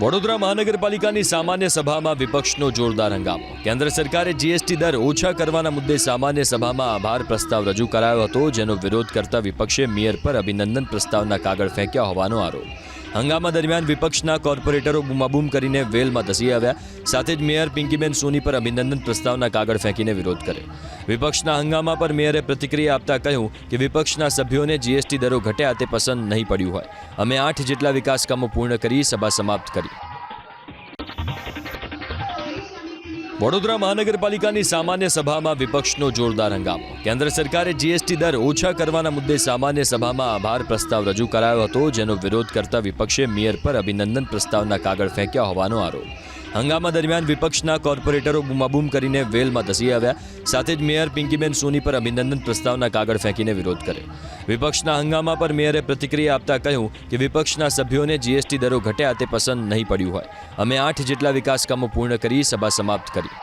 વડોદરા મહાનગરપાલિકાની સામાન્ય સભામાં વિપક્ષનો જોરદાર હંગામો. કેન્દ્ર સરકારે જીએસટી દર ઓછા કરવાના મુદ્દે સામાન્ય સભામાં આભાર પ્રસ્તાવ રજૂ કરાયો હતો, જેનો વિરોધ કરતા વિપક્ષે મેયર પર અભિનંદન પ્રસ્તાવના કાગળ ફેંક્યા હોવાનો આરોપ. હંગામા દરમિયાન વિપક્ષના કોર્પોરેટરો બૂમાબૂમ કરીને વેલમાં ધસી આવ્યા. સાથે જ મેયર પિંકીબેન સોની પર અભિનંદન પ્રસ્તાવના કાગળ ફેંકીને વિરોધ કર્યો. વિપક્ષના હંગામા પર મેયરે પ્રતિક્રિયા આપતા કહ્યું કે વિપક્ષના સભ્યોને જીએસટી દરો ઘટ્યા તે પસંદ નહીં પડ્યું હોય. અમે આઠ જેટલા વિકાસ કામો પૂર્ણ કરી સભા સમાપ્ત કરી. વડોદરા મહાનગરપાલિકાની સામાન્ય સભામાં વિપક્ષનો જોરદાર હંગામો. કેન્દ્ર સરકારે જીએસટી દર ઓછા કરવાના મુદ્દે સામાન્ય સભામાં આભાર પ્રસ્તાવ રજૂ કરાયો હતો, જેનો વિરોધ કરતા વિપક્ષે મેયર પર અભિનંદન પ્રસ્તાવના કાગળ ફેંક્યા હોવાનો આરોપ. હંગામા દરમિયાન વિપક્ષના કોર્પોરેટરો બૂમાબૂમ કરીને વેલમાં ધસી આવ્યા. સાથે જ મેયર પિંકીબેન સોની પર અભિનંદન પ્રસ્તાવના કાગળ ફેંકીને વિરોધ કર્યો. વિપક્ષના હંગામા પર મેયરે પ્રતિક્રિયા આપતા કહ્યું કે વિપક્ષના સભ્યોને જીએસટી દરો ઘટ્યા તે પસંદ નહીં પડ્યું હોય. અમે આઠ જેટલા વિકાસ કામો પૂર્ણ કરી સભા સમાપ્ત કરી.